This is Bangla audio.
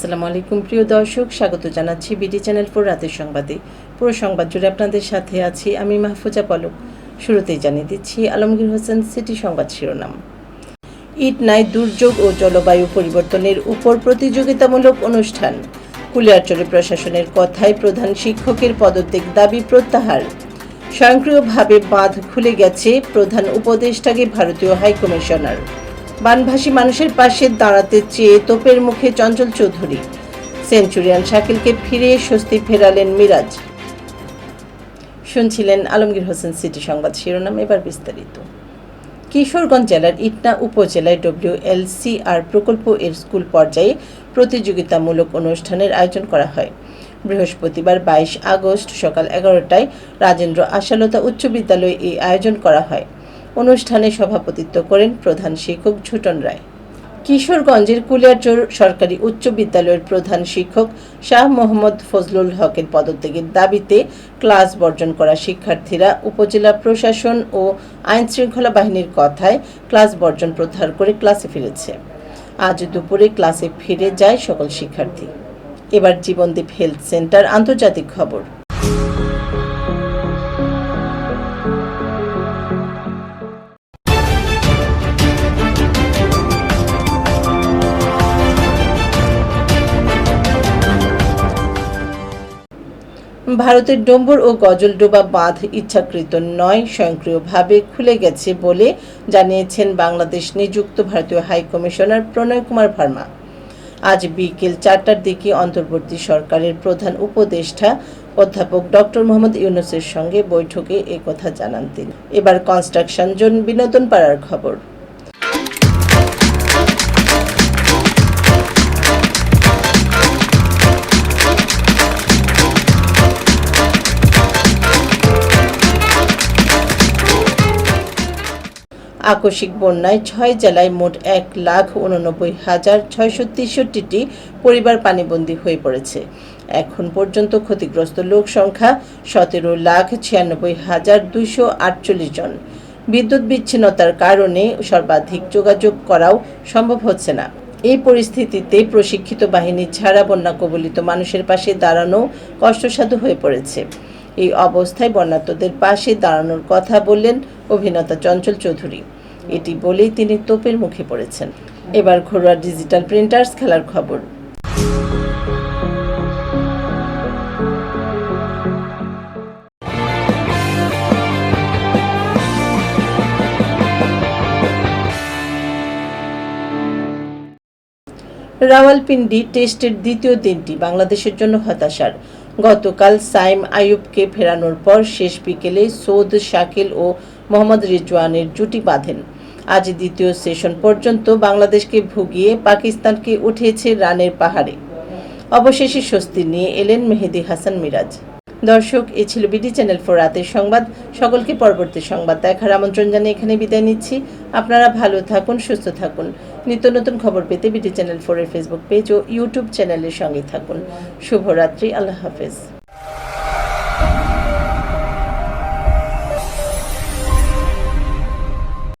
আসসালামু আলাইকুম, প্রিয় দর্শক। স্বাগত জানাচ্ছি বিডি চ্যানেল ফোর রাতের সংবাদে। পুরো সংবাদ জুড়ে আপনাদের সাথে আছি আমি মাহফুজা পলক শুরুতেই জানিয়ে দিচ্ছি আলমগীর হোসেন সিটি সংবাদ শিরোনাম। ইট নাই দুর্যোগ ও জলবায়ু পরিবর্তনের উপর প্রতিযোগিতামূলক অনুষ্ঠান। কুলিয়ারচরে প্রশাসনের কথায় প্রধান শিক্ষকের পদত্যাগ দাবি প্রত্যাহার। স্বয়ংক্রিয়ভাবে বাঁধ খুলে গেছে প্রধান উপদেষ্টাকে ভারতীয় হাইকমিশনার। বানভাসী মানুষের পাশে দাঁড়াতে চেয়ে তোপের মুখে চঞ্চল চৌধুরী। সেঞ্চুরিয়ান শাকিলকে ফিরে স্বস্তি ফেরালেন মিরাজ। শুনছিলেন আলমগীর হোসেন সিটি সংবাদ শিরোনাম, এবার বিস্তারিত। কিশোরগঞ্জ জেলার ইটনা উপজেলায় ডব্লিউএলসিআর প্রকল্প এর স্কুল পর্যায়ে প্রতিযোগিতামূলক অনুষ্ঠানের আয়োজন করা হয়। বৃহস্পতিবার বাইশ আগস্ট সকাল এগারোটায় রাজেন্দ্র আশালতা উচ্চ বিদ্যালয়ে এই আয়োজন করা হয়। অনুষ্ঠানে সভাপতিত্ব করেন প্রধান শিক্ষক ঝুটন রায়। কিশোরগঞ্জের কুলিয়ারচর সরকারি উচ্চ বিদ্যালয়ের প্রধান শিক্ষক শাহ মোহাম্মদ ফজলুল হকের পদত্যাগের দাবিতে ক্লাস বর্জন করা শিক্ষার্থীরা, উপজেলা প্রশাসন ও আইন শৃঙ্খলা বাহিনীর কথায় ক্লাস বর্জন প্রত্যাহার করে ক্লাসে ফিরেছে। আজ দুপুরে ক্লাসে ফিরে যায় সকল শিক্ষার্থী। এবার জীবনদীপ হেলথ সেন্টার আন্তর্জাতিক খবর। ভারতের ডম্বর ও গজলডোবা বাঁধ ইচ্ছাকৃত নয়, স্বয়ংক্রিয়ভাবে খুলে গেছে বলে জানিয়েছেন বাংলাদেশ নিযুক্ত ভারতীয় হাই কমিশনার প্রণয় কুমার ভার্মা। আজ বিকেল চারটার দিকে অন্তর্বর্তী সরকারের প্রধান উপদেষ্টা অধ্যাপক ডক্টর মোহাম্মদ ইউনুসের সঙ্গে বৈঠকে কথা জানান তিনি। এবার কনস্ট্রাকশন জোন বিনোদন পাড়ার খবর। আকস্মিক বন্যায় ছয় জেলায় মোট এক লাখ উননব্বই হাজার ছয়শো তেষট্টিটি পরিবার পানিবন্দী হয়ে পড়েছে। এখন পর্যন্ত ক্ষতিগ্রস্ত লোক সংখ্যা সতেরো লাখ ছিয়ানব্বই হাজার দুইশো আটচল্লিশ জন। বিদ্যুৎ বিচ্ছিন্নতার কারণে সর্বাধিক যোগাযোগ করাও সম্ভব হচ্ছে না। এই পরিস্থিতিতে প্রশিক্ষিত বাহিনী ছাড়া বন্যা কবলিত মানুষের পাশে দাঁড়ানো কষ্টসাধ্য হয়ে পড়েছে। এই অবস্থায় বন্যার্তদের পাশে দাঁড়ানোর কথা বললেন অভিনেতা চঞ্চল চৌধুরী। এটি বলেই তিনি তোপের মুখে পড়েছেন। এবার ঘরোয়া ডিজিটাল প্রিন্টার্স খেলার খবর। রাওয়ালপিন্ডি টেস্টের দ্বিতীয় দিনটি বাংলাদেশের জন্য হতাশার। গতকাল সাইম আইয়ুবকে ফেরানোর পর শেষ বিকেলে সৌদ, শাকিল ও মোহাম্মদ রিজওয়ানের জুটি বাঁধেন। আজ দ্বিতীয় সেশন পর্যন্ত বাংলাদেশকে ভুগিয়ে পাকিস্তানকে উঠিয়েছে রানের পাহাড়ে। অবশেষে স্বস্তি নিয়ে এলেন মেহেদি হাসান মিরাজ। দর্শক, এ ছিল বিডি চ্যানেল ফোর রাতের সংবাদ। সকলকে পরবর্তী সংবাদ দেখার আমন্ত্রণ জানিয়ে এখানে বিদায় নিচ্ছি। আপনারা ভালো থাকুন, সুস্থ থাকুন। নিত্য নতুন খবর পেতে বিটি চ্যানেল ফোরের ফেসবুক পেজ ও ইউটিউব চ্যানেলের সঙ্গে থাকুন। শুভরাত্রি, আল্লাহ হাফেজ।